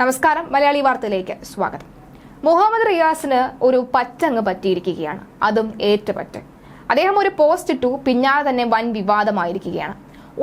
നമസ്കാരം മലയാളി വാർത്തയിലേക്ക് സ്വാഗതം. മുഹമ്മദ് റിയാസിന് ഒരു പറ്റങ്ങ് പറ്റിയിരിക്കുകയാണ്. അതും ഏറ്റുപറ്റ് അദ്ദേഹം ഒരു പോസ്റ്റ് ഇട്ടു പിന്നാലെ തന്നെ വൻ വിവാദമായിരിക്കുകയാണ്.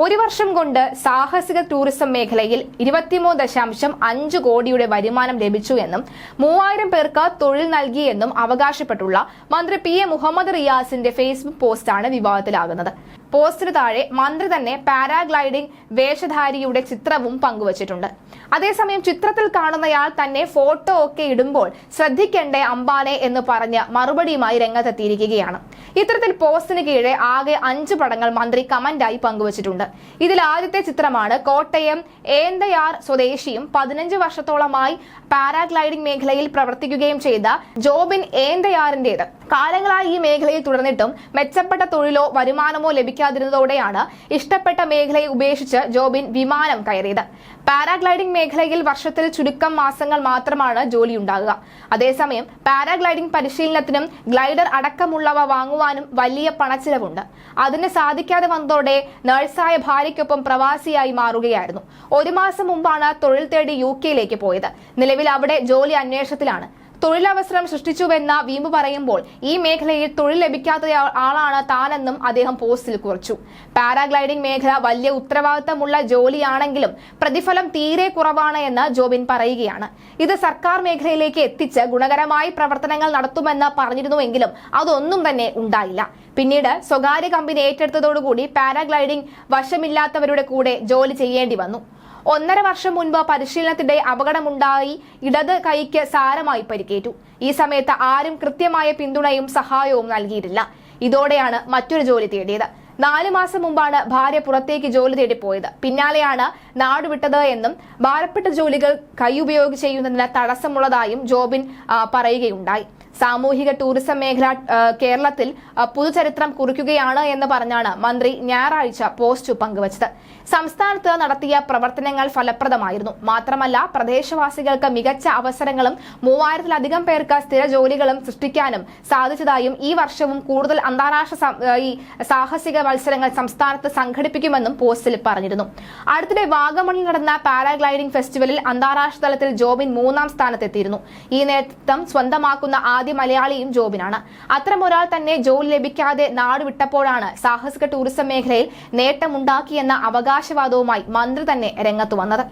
ഒരു വർഷം കൊണ്ട് സാഹസിക ടൂറിസം മേഖലയിൽ ഇരുപത്തിമൂന്ന് ദശാംശം അഞ്ച് കോടിയുടെ വരുമാനം ലഭിച്ചു എന്നും മൂവായിരം പേർക്ക് തൊഴിൽ നൽകിയെന്നും അവകാശപ്പെട്ടുള്ള മന്ത്രി പി എ മുഹമ്മദ് റിയാസിന്റെ ഫേസ്ബുക്ക് പോസ്റ്റാണ് വിവാദത്തിലാകുന്നത്. പോസ്റ്റിന് താഴെ മന്ത്രി തന്നെ പാരാഗ്ലൈഡിംഗ് വേഷധാരിയുടെ ചിത്രവും പങ്കുവച്ചിട്ടുണ്ട്. അതേസമയം ചിത്രത്തിൽ കാണുന്നയാൾ തന്നെ ഫോട്ടോ ഒക്കെ ഇടുമ്പോൾ ശ്രദ്ധിക്കേണ്ടേ അംബാനെ എന്ന് പറഞ്ഞ് മറുപടിയുമായി രംഗത്തെത്തിയിരിക്കുകയാണ്. ഇത്തരത്തിൽ പോസ്റ്റിന് കീഴെ ആകെ അഞ്ച് പടങ്ങൾ മന്ത്രി കമന്റായി പങ്കുവച്ചിട്ടുണ്ട്. ഇതിൽ ആദ്യത്തെ ചിത്രമാണ് കോട്ടയം ഏന്തയാർ സ്വദേശിയും പതിനഞ്ച് വർഷത്തോളമായി പാരാഗ്ലൈഡിംഗ് മേഖലയിൽ പ്രവർത്തിക്കുകയും ചെയ്ത ജോബിൻ ഏന്തയാറിന്റേത്. കാലങ്ങളായി ഈ മേഖലയിൽ തുടർന്നിട്ടും മെച്ചപ്പെട്ട തൊഴിലോ വരുമാനമോ ലഭിക്കാതിരുന്നതോടെയാണ് ഇഷ്ടപ്പെട്ട മേഖലയെ ഉപേക്ഷിച്ച് ജോബിൻ വിമാനം കയറിയത്. പാരാഗ്ലൈഡിംഗ് മേഖലയിൽ വർഷത്തിൽ ചുരുക്കം മാസങ്ങൾ മാത്രമാണ് ജോലി ഉണ്ടാകുക അതേസമയം പാരാഗ്ലൈഡിംഗ് പരിശീലനത്തിനും ഗ്ലൈഡർ അടക്കമുള്ളവ വാങ്ങുവാനും വലിയ പണച്ചിലവുണ്ട്. അതിന് സാധിക്കാതെ വന്നതോടെ നഴ്സായ ഭാര്യയ്ക്കൊപ്പം പ്രവാസിയായി മാറുകയായിരുന്നു. ഒരു മാസം മുമ്പാണ് തൊഴിൽ തേടി യു കെയിലേക്ക് പോയത്. നിലവിൽ അവിടെ ജോലി അന്വേഷണത്തിലാണ്. തൊഴിലവസരം സൃഷ്ടിച്ചുവെന്ന വീമ്പ് പറയുമ്പോൾ ഈ മേഖലയിൽ തൊഴിൽ ലഭിക്കാത്ത ആളാണ് താനെന്നും അദ്ദേഹം പോസ്റ്റിൽ കുറിച്ചു. പാരാഗ്ലൈഡിംഗ് മേഖല വലിയ ഉത്തരവാദിത്തമുള്ള ജോലിയാണെങ്കിലും പ്രതിഫലം തീരെ കുറവാണ് എന്ന് ജോബിൻ പറയുകയാണ്. ഇത് സർക്കാർ മേഖലയിലേക്ക് എത്തിച്ച് ഗുണകരമായി പ്രവർത്തനങ്ങൾ നടത്തുമെന്ന് പറഞ്ഞിരുന്നുവെങ്കിലും അതൊന്നും തന്നെ ഉണ്ടായില്ല. പിന്നീട് സ്വകാര്യ കമ്പനി ഏറ്റെടുത്തതോടുകൂടി പാരാഗ്ലൈഡിംഗ് വശമില്ലാത്തവരുടെ കൂടെ ജോലി ചെയ്യേണ്ടി വന്നു. ഒന്നര വർഷം മുൻപ് പരിശീലനത്തിനിടെ അപകടമുണ്ടായി ഇടത് കൈക്ക് സാരമായി പരിക്കേറ്റു. ഈ സമയത്ത് ആരും കൃത്യമായ പിന്തുണയും സഹായവും നൽകിയിട്ടില്ല. ഇതോടെയാണ് മറ്റൊരു ജോലി തേടിയത്. നാലു മാസം മുമ്പാണ് ഭാര്യ പുറത്തേക്ക് ജോലി തേടി പോയത്. പിന്നാലെയാണ് നാടുവിട്ടത് എന്നും ഭാരപ്പെട്ട ജോലികൾ കൈ ഉപയോഗിച്ച് ചെയ്യുന്നതിന് തടസ്സമുള്ളതായും ജോബിൻ പറയുകയുണ്ടായി. സാമൂഹിക ടൂറിസം മേഖല കേരളത്തിൽ പുതുചരിത്രം കുറിക്കുകയാണ് എന്ന് പറഞ്ഞാണ് മന്ത്രി ഞായറാഴ്ച പോസ്റ്റ് പങ്കുവച്ചത്. സംസ്ഥാനത്ത് നടത്തിയ പ്രവർത്തനങ്ങൾ ഫലപ്രദമായിരുന്നു. മാത്രമല്ല പ്രദേശവാസികൾക്ക് മികച്ച അവസരങ്ങളും മൂവായിരത്തിലധികം പേർക്ക് സ്ഥിര ജോലികളും സൃഷ്ടിക്കാനും സാധിച്ചതായും ഈ വർഷവും കൂടുതൽ അന്താരാഷ്ട്ര ഈ സാഹസിക മത്സരങ്ങൾ സംസ്ഥാനത്ത് സംഘടിപ്പിക്കുമെന്നും പോസ്റ്റിൽ പറഞ്ഞിരുന്നു. അടുത്തിടെ വാഗമണിൽ നടന്ന പാരാഗ്ലൈഡിംഗ് ഫെസ്റ്റിവലിൽ അന്താരാഷ്ട്ര തലത്തിൽ ജോബിൻ മൂന്നാം സ്ഥാനത്തെത്തിയിരുന്നു. ഈ നേതൃത്വം സ്വന്തമാക്കുന്ന ആദ്യ മലയാളിയും ജോബിനാണ്. അത്തരമൊരാൾ തന്നെ ജോലി ലഭിക്കാതെ നാടുവിട്ടപ്പോഴാണ് സാഹസിക ടൂറിസം മേഖലയിൽ നേട്ടമുണ്ടാക്കിയെന്ന അവകാശവാദവുമായി മന്ത്രി തന്നെ രംഗത്തു വന്നത്.